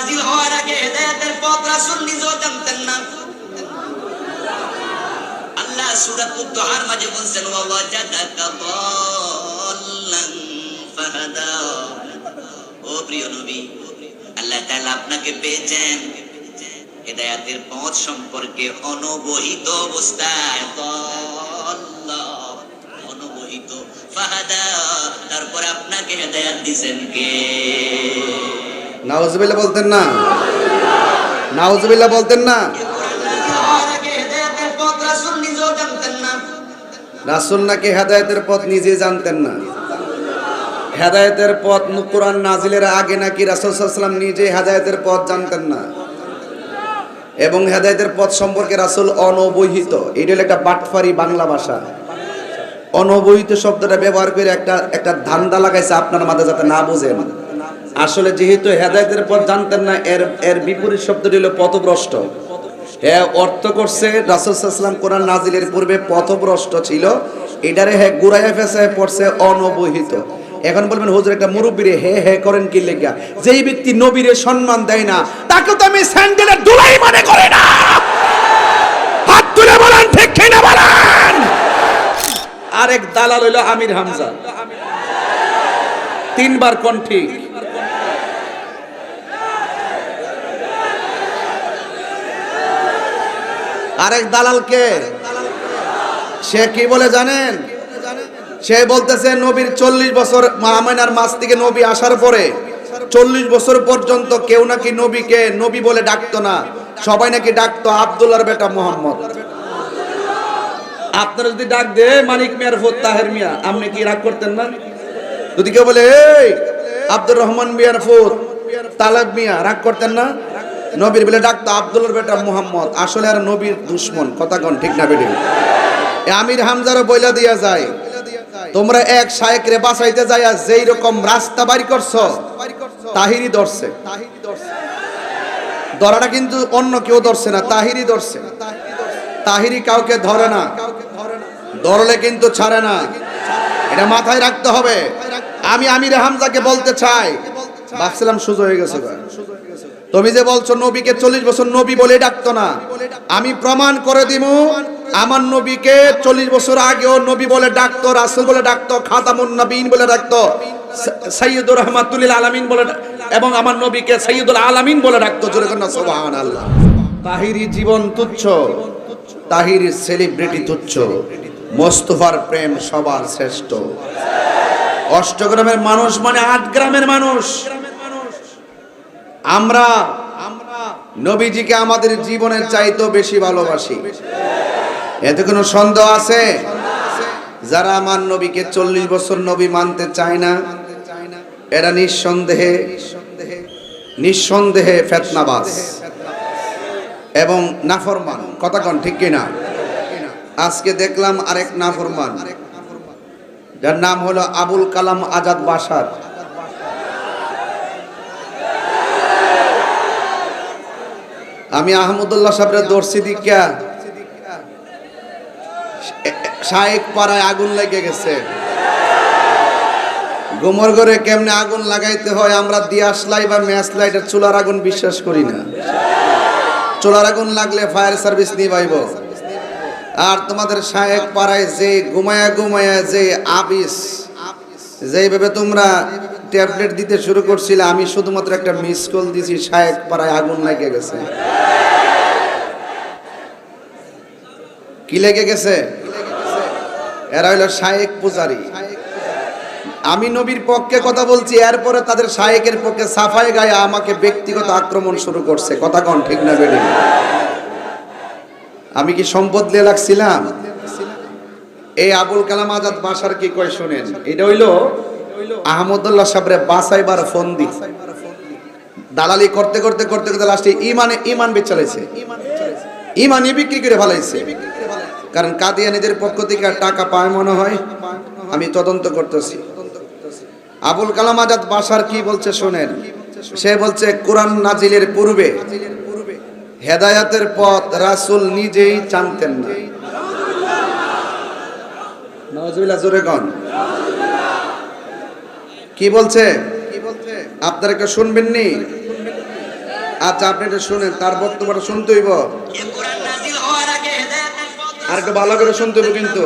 নাজিল হওয়ার আগে হেদায়েতের পথ রাসূল নিজেও জানতেন না। আল্লাহ সূরাতুদ দুহার মাঝে বলছেন ওয়া ও প্রিয় নবী, আল্লাহ তাআলা আপনাকে পেয়েছেন। হেদায়াতের পথ সম্পর্কে অনবহিত অবস্থায় অনবহিত ফাহাদা। তারপর আপনাকে হেদায়াত দিবেন কে? নাউজুবিল্লাহ বলতেন না। নাউজুবিল্লাহ বলতেন না। রাসূল নাকি হেদায়েতের পথ নিজে জানতেন না। হেদায়তের পথ কোরআন নাজিলের আগে নাকি রাসূল সাল্লাল্লাহু নিজে হেদায়েতের পথ জানতেন না। এবং হেদায়েতের পথ সম্পর্কে রাসুল অনবহিত। এটা হলো একটা বাটফারি বাংলা ভাষা। অনবহিত শব্দটা ব্যবহার করে একটা একটা ধান্দা লাগাইছে, আপনার মাঝে যাতে না বোঝেন। আসলে যেহেতু হেদায়েতের পথ জানতেন না, এর এর বিপরীত শব্দটি হলো পথভ্রষ্ট। হ্যাঁ অর্থ করছে রাসূল সাল্লাল্লাহু কোরআন নাজিলের পূর্বে পথভ্রষ্ট ছিল। এটারে হ্যাঁ গুরাইয়া ফেসায় পড়ছে অনবহিত। এখন বলবেন, হুজুর, একটা মুরব্বীরে হে হে করেন কি লেগা? যেই ব্যক্তি নবীরে সম্মান দেয় না তাকে তো আমি স্যান্ডেলের দুলাই মনে করে না। হাত তুলে বলেন, ঠিক কিনা বলেন? আরেক দালাল হইল আমির হামজা। তিনবার কোন ঠিক? আরেক দালালকে। সে কি বলে জানেন? সে বলতেছে, নবীর চল্লিশ বছর আমেনার মাস থেকে নবী আসার পরে চল্লিশ বছর পর্যন্ত কেউ নাকি নবীকে নবী বলে ডাকতো না। সবাই নাকি ডাকতো আবদুল্লাহর বেটা মোহাম্মদ। আপনারা যদি ডাক দে, মানিক মিয়ার ফোর তাহের মিয়া, আপনি কি রাগ করতেন না? যদি কেউ বলে, এই, আব্দুর রহমান মিয়ার ফোর তালেব মিয়া, রাগ করতেন না? নবীর বলে ডাকতো আব্দুল্লাহর বেটা মোহাম্মদ। আসলে আর নবীর দুশ্মন, কথা কন ঠিক না এ আমির হামজারও বইলা দিয়া যায়, তোমরা এক শায়েক রে বাঁচাইতে যাইয়া যেই রকম রাস্তা বাড়ি করছ তাহিরি ধরছে। ধরাটা কিন্তু অন্য কেউ ধরছে না তাহিরি ধরছে। তাহিরি কাউকে ধরে না, ধরলে কিন্তু ছাড়ে না। এটা মাথায় রাখতে হবে। আমি আমির হামজাকে বলতে চাই। ভাবছিলাম সুযোগ হয়ে গেছে। তুমি যে বলছো নবীকে চল্লিশ বছর নবী বলে ডাকতো না, আমি প্রমাণ করে দিব আমার নবীকে চল্লিশ বছর আগেও নবী বলে ডাকতো, রাসুল বলে ডাকতো, খাতামুন নবীন বলে ডাকতো, সা- সাইয়্যিদুর রহমাতুল্লিল আলামিন বলে এবং আমার নবীকে সাইয়্যিদুল আলামিন বলে ডাকতো, জোরে কন্যা, সুবহানাল্লাহ। তাহিরি জীবন তুচ্ছ, তাহিরি সেলিব্রিটি তুচ্ছ, মোস্তফার প্রেম সবার শ্রেষ্ঠ। অষ্টগ্রামের মানুষ মানে আট গ্রামের মানুষ। আমরা নবীজিকে আমাদের জীবনের চাইতেও বেশি ভালোবাসি। এতে কোনো সন্দেহ আছে? যারা আমার নবীকে চল্লিশ বছর নবী মানতে চায় না, এরা নিঃসন্দেহে নিঃসন্দেহে ফেতনাবাজ এবং নাফরমান। কথা কন, ঠিক কিনা আজকে দেখলাম আরেক নাফরমান, যার নাম হলো আবুল কালাম আজাদ বাসার। আমি আহমদুল্লাহ সাহেবের দর্শি দিকা শায়েক পাড়ায় আগুন লেগে গেছে। গোমর ঘরে কেমনে আগুন লাগাইতে হয় আমরা দিয়াস লাই বা ম্যাচ লাইটের চুলার আগুন বিশ্বাস করি না। চুলার আগুন লাগলে ফায়ার সার্ভিস নিয়ে পাইব আর তোমাদের শায়েক পাড়ায় যে ঘুমায়া ঘুমায়া যে আবিস, যেইভাবে তোমরা ট্যাবলেট দিতে শুরু করছিলে, আমি শুধুমাত্র একটা মিস কল দিছি, শায়েক পাড়ায় আগুন লেগে গেছে। কি লেগে গেছে? এরা হইল শায়েক পূজারি। আমি নবীর পক্ষে কথা বলছি, এরপরে তাদের শায়েকের পক্ষে সাফাই গায়ে আমাকে ব্যক্তিগত আক্রমণ শুরু করছে। কথা কন, ঠিক না বেড়ে? আমি কি সম্পদ দিয়ে লাগছিলাম? এই আবুল কালাম আজাদ বাসার কি কয় শুনেন? এটা হইল আহমদুল্লাহ সাবরে বাসাইবার ফোন দি দালালি করতে করতে করতে করতে লাস্টে ইমানে ইমান বিক্রি করে ফেলাইছে। কারণ কাদিয়ানিদের পক্ষ থেকে টাকা পায় মনে হয়, আমি তদন্ত করতেছি। আবুল কালাম আজাদ বাসার কি বলছে শোনেন। সে বলছে, কোরআন নাজিলের পূর্বে হেদায়াতের পথ রাসূল নিজেই জানতেন না। কন। কি বলছে? আপনারা কেউ শুনবেননি? আচ্ছা আপনি এটা শুনেন, তার বক্তব্যটা শুনতে হইব। আর একটু ভালো করে শুনতে হইব কিন্তু।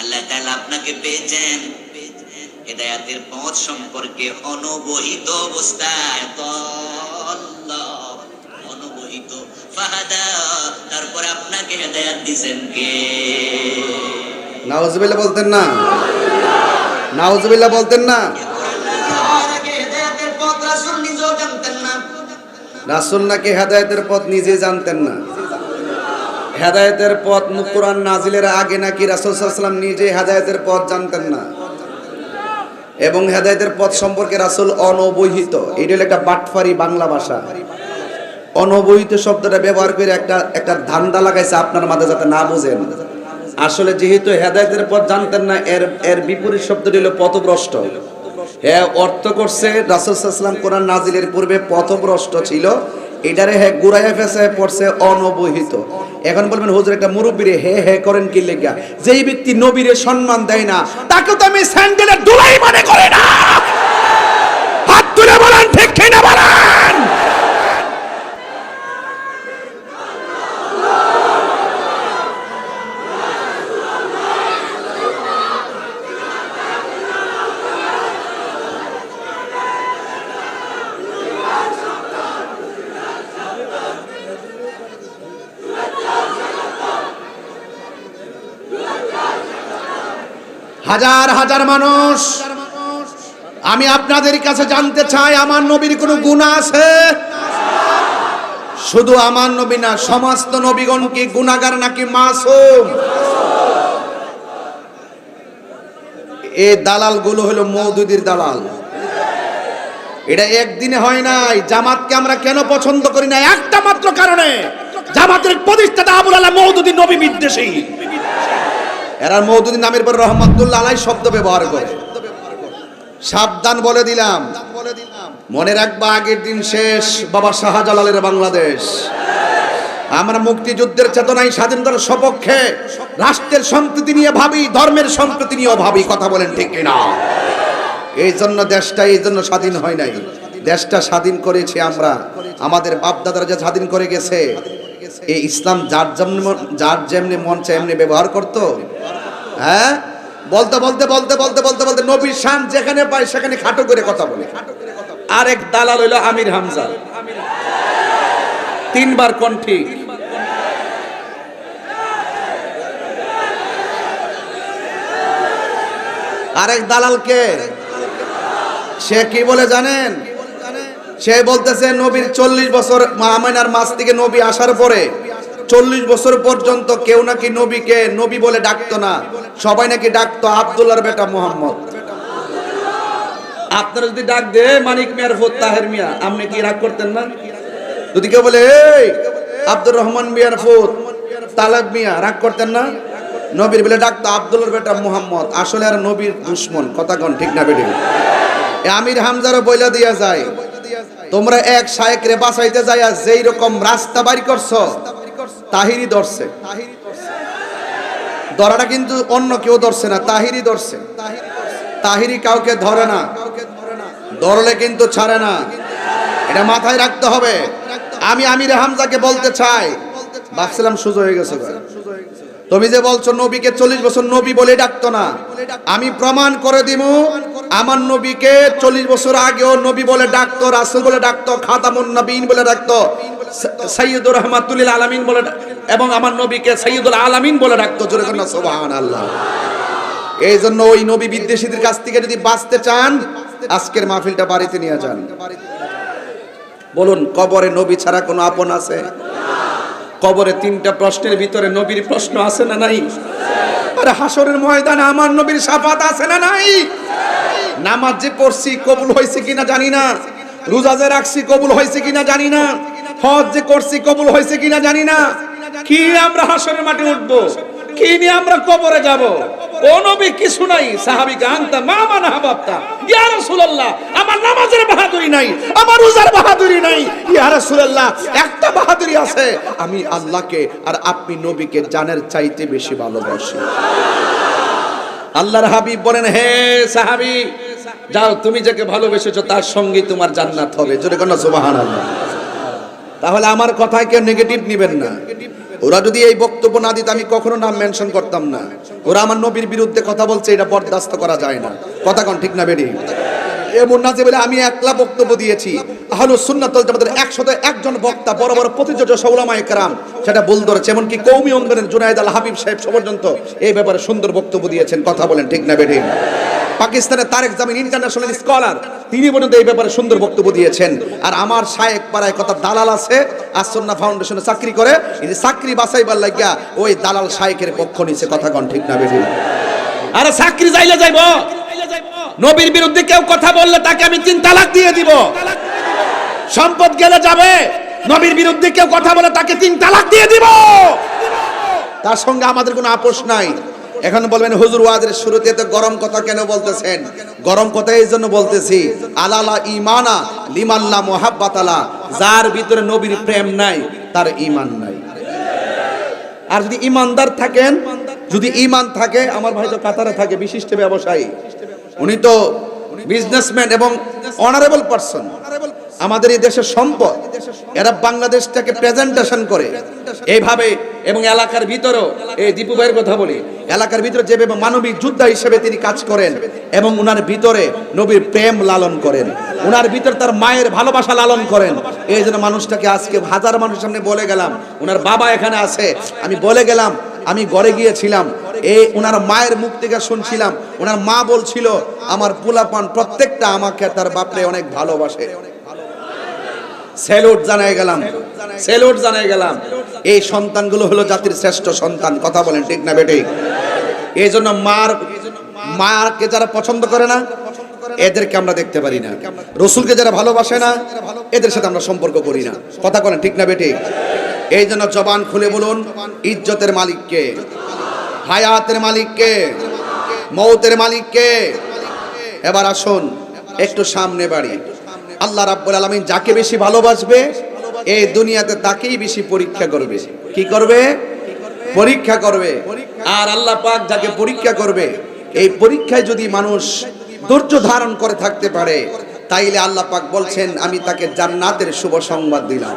আল্লাহ আপনাকে পেয়েছেন। হেদায়াতের পথ সম্পর্কে অনবহিত অবস্থায় অনবহিত তারপর আপনাকে হেদায়াত দিবেন কে? নাউজুবিল্লাহ বলতেন না। নাউজুবিল্লাহ বলতেন না। রাসূল নাকি হেদায়েতের পথ নিজে জানতেন না। হেদায়েতের পথ কোরআন নাজিলের আগে নাকি রাসূল ওয়াসাল্লাম নিজে হেদায়তের পথ জানতেন না। এবং হেদায়েতের পথ সম্পর্কে রাসূল অনবহিত। এটা হলো একটা বাটফারি বাংলা ভাষা। অনবহিত শব্দটা ব্যবহার করে একটা একটা ধান্দা লাগাইছে আপনার মাঝে যাতে না বুঝেন। আসলে যেহেতু হেদায়েতের পথ জানতেন না, এর এর বিপরীত শব্দটি হলো পথভ্রষ্ট। হ্যাঁ অর্থ করছে রাসুলাম কোরআন নাজিলের পূর্বে পথভ্রষ্ট ছিল। এটারে হে গুড়াইয়া ফেসে পড়ছে অনবহিত। এখন বলবেন, হুজুর, একটা মুরব্বীরে হে হে করেন কি লেগা? যেই ব্যক্তি নবীরে সম্মান দেয় না তাকে তো আমি স্যান্ডেলের দুলাই মনে করে না। হাত তুলে বলেন, ঠিক কিনা বলেন? হাজার হাজার মানুষ। আমি আপনাদের কাছে জানতে চাই, আমার নবীর কোনো গুণ আছে? শুধু আমার নবী না, সমস্ত নবীগণ কি গুণাগার নাকি মাসুম? এই দালালগুলো হলো মৌদুদির দালাল। এটা একদিনে হয় নাই, জামাতকে আমরা কেন পছন্দ করি না? একটা মাত্র কারণে। জামাতের প্রতিষ্ঠাতা আবুল আলাহ মৌদুদি নবী বিদ্বেষী। এরা মৌদুদি নামের পর রহমতুল্লাহ আলাই শব্দ ব্যবহার করে। সাবধান বলে দিলাম। মনে রাখবা, আগের দিন শেষ, বাবা শাহজালালের বাংলাদেশ। আমরা মুক্তিযুদ্ধের চেতনায় স্বাধীনতার সপক্ষে রাষ্ট্রের সম্প্রীতি নিয়ে ভাবি, ধর্মের সম্প্রীতি নিয়েও ভাবি, কথা বলেন ঠিক কিনা? এই জন্য দেশটা এই জন্য স্বাধীন হয় নাই। দেশটা স্বাধীন করেছি আমরা। আমাদের বাপদাদারা যে স্বাধীন করে গেছে এই ইসলাম যার যেমনি মন- যার যেমনি মন এমনি ব্যবহার করতো? হ্যাঁ? বলতে বলতে বলতে বলতে বলতে বলতে নবীর শান যেখানে পায় সেখানে খাটো করে কথা বলে। আরেক দালাল হইল আমির হামজা। তিনবার কণ্ঠী আরেক দালালকে। সে কি বলে জানেন? সে বলতেছে, নবীর চল্লিশ বছর আমেনার মাস থেকে নবী আসার পরে চল্লিশ বছর পর্যন্ত কেউ নাকি নবীকে নবী বলে ডাকতো না। সবাই নাকি ডাকতো আবদুল্লার বেটা মোহাম্মদ। আপনারা যদি ডাক দে মানিক মিয়ার ফোর তাহের মিয়া, আপনি কি রাগ করতেন না? যদি কেউ বলে, এই, আব্দুর রহমান মিয়ার ফোর তালাব মিয়া, রাগ করতেন না? নবীর বলে ডাকতো আবদুল্লার বেটা মোহাম্মদ। আসলে আর নবীর দুশ্মন, কথা কন ঠিক না এ আমির হামজারও বইলা দিয়া যায় তোমরা এক শায়েকরে বাঁচাইতে যাইয়া যেই রকম রাস্তা বাড়ি করছ তাহিরি ধরছে। ধরাটা কিন্তু অন্য কেউ ধরছে না তাহিরি ধরছে। তাহিরি কাউকে ধরে না। ধরলে কিন্তু ছাড়ে না। এটা মাথায় রাখতে হবে। আমি আমির হামজাকে বলতে চাই। ভাবছিলাম সুযোগ হয়ে গেছে ভাই। তুমি যে বলছো নবীকে চল্লিশ বছর নবী বলে ডাকতো না, আমি প্রমাণ করে দিব আমার নবীকে চল্লিশ বছর আগেও নবী বলে ডাকতো, রাসুল বলে ডাকতো, খাতামুন নবীন বলে ডাকতো সৈয়দুর রহমাতুল্লিল আলামিন বলে এবং আমার নবীকে সৈয়দুল আলামিন বলে ডাকতো, জোরে কন্যা সোবাহান আল্লাহ এই জন্য ওই নবী বিদ্বেষীদের কাছ থেকে যদি বাঁচতে চান, আজকের মাহফিলটা বাড়িতে নিয়ে যান। বলুন, কবরে নবী ছাড়া কোনো আপন আছে? কবরে তিনটা প্রশ্নের ভিতরে নবীর প্রশ্ন আছে না নাই? আরে হাসরের ময়দানে আমার নবীর সাফাত আছে না নাই? নামাজ যে পড়ছি কবুল হয়েছে কিনা জানি না। রোজা যে রাখছি কবুল হয়েছে কিনা জানি না। হজ যে করছি কবুল হয়েছে কিনা জানি না। কি আমরা হাসরের মাঠে উঠবো? কি নিয়ে আমরা কবরে যাব? ও কিছু নাই। সাহাবিকা আনতা মা মানা হাবাবতা ইয়া রাসূলুল্লাহ, আমার নামাজের বাহাদুরি নাই, আমার রোজার বাহাদুরি নাই। ইয়া রাসূলুল্লাহ, একটা বাহাদুরি আছে, আমি আল্লাহকে আর আপনি নবীকে জানের চাইতে বেশি ভালোবাসি। আল্লাহর হাবিব বলেন, হে সাহাবি, যাও, তুমি যাকে ভালোবেসেছো, তার সঙ্গে তোমার জান্নাত হবে। জোরে কোন সুবহানাল্লাহ। তাহলে আমার কথায় কেউ নেগেটিভ নেবেন না। ওরা যদি এই বক্তব্য না দিত, আমি কখনো নাম মেনশন করতাম না। ওরা আমার নবীর বিরুদ্ধে কথা বলছে, এটা বরদাস্ত করা যায় না। কথা কন, ঠিক না বেরি এমন না যে বলে, আমি একলা বক্তব্য দিয়েছি। আহলুস সুন্নাত জামাতের একশত একজন বক্তা, বড় বড় প্রতিযোজ্য সৌলামা একরাম সেটা বল ধরেছে। এমনকি কৌমি অঙ্গনের জুনায়েদ আল হাবিব সাহেব পর্যন্ত এই ব্যাপারে সুন্দর বক্তব্য দিয়েছেন। কথা বলেন, ঠিক না বেরি পাকিস্তানের তারেক জামিন ইন্টারন্যাশনাল স্কলার, তিনি পর্যন্ত এই ব্যাপারে সুন্দর বক্তব্য দিয়েছেন। আর আমার শায়েক পাড়ায় কথা দালাল আছে আসন্না ফাউন্ডেশনে চাকরি করে, এই চাকরি বাছাইবার লাগিয়া ওই দালাল শায়েকের পক্ষ নিছে কথা কন, ঠিক না বেশি আরে চাকরি যাইলে যাইব। নবীর বিরুদ্ধে কেউ কথা বললে তাকে আমি তিন তালাক দিয়ে দিব। সম্পদ গেলে যাবে, নবীর বিরুদ্ধে কেউ কথা বলে তাকে তিন তালাক দিয়ে দিব। তার সঙ্গে আমাদের কোনো আপোষ নাই। এখন বলবেন, হুজুর, ওয়াজের শুরুতে তো গরম কথা কেন বলতেছেন? গরম কথা এই জন্য বলতেছি, আলালা ইমানা লিমাল্লা মোহাব্বাতালা। যার ভিতরে নবীর প্রেম নাই, তার ইমান নাই। আর যদি ইমানদার থাকেন, যদি ইমান থাকে, আমার ভাই তো কাতারে থাকে, বিশিষ্ট ব্যবসায়ী। উনি তো বিজনেসম্যান এবং অনারেবল পার্সন আমাদের এই দেশের সম্পদ, এরা বাংলাদেশটাকে প্রেজেন্টেশন করে। এইভাবে এবং এলাকার ভিতরেও, এই দীপু ভাইয়ের কথা বলি, এলাকার ভিতরে যেভাবে মানবিক যোদ্ধা হিসেবে তিনি কাজ করেন এবং উনার ভিতরে নবীর প্রেম লালন করেন, উনার ভিতরে তার মায়ের ভালোবাসা লালন করেন। এই জন্য মানুষটাকে আজকে হাজার মানুষের সামনে বলে গেলাম, উনার বাবা এখানে আছে, আমি বলে গেলাম, আমি ঘরে গিয়েছিলাম এই ওনার মায়ের মুখ থেকে শুনছিলাম ওনার মা বলছিল, আমার পোলাপান প্রত্যেকটা আমাকে তার বাপরে অনেক ভালোবাসে। স্যালুট জানাই গেলাম স্যালুট জানাই গেলাম। এই সন্তানগুলো হলো জাতির শ্রেষ্ঠ সন্তান, কথা বলেন ঠিক না বেটে? এই জন্য মার, মাকে যারা পছন্দ করে না, এদেরকে আমরা দেখতে পারি না। রসুলকে যারা ভালোবাসে না, এদের সাথে আমরা সম্পর্ক করি না। কথা বলেন ঠিক না বেটে? এই জন্য জবান খুলে বলুন, ইজ্জতের মালিককে। হায়াতের মালিককে, মৌতের মালিককে। এবার আসুন, একটু সামনে বাড়ি। আল্লাহ রাব্বুল আলামিন যাকে বেশি ভালোবাসবে, এই দুনিয়াতে তাকেই বেশি পরীক্ষা করবে। কি করবে? পরীক্ষা করবে। আর আল্লাহ পাক যাকে পরীক্ষা করবে, এই পরীক্ষায় যদি মানুষ ধৈর্য ধারণ করে থাকতে পারে, তাইলে আল্লাহ পাক বলছেন, আমি তাকে জান্নাতের শুভ সংবাদ দিলাম।